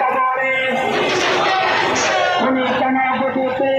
কবরে উনি কেন বুঝতে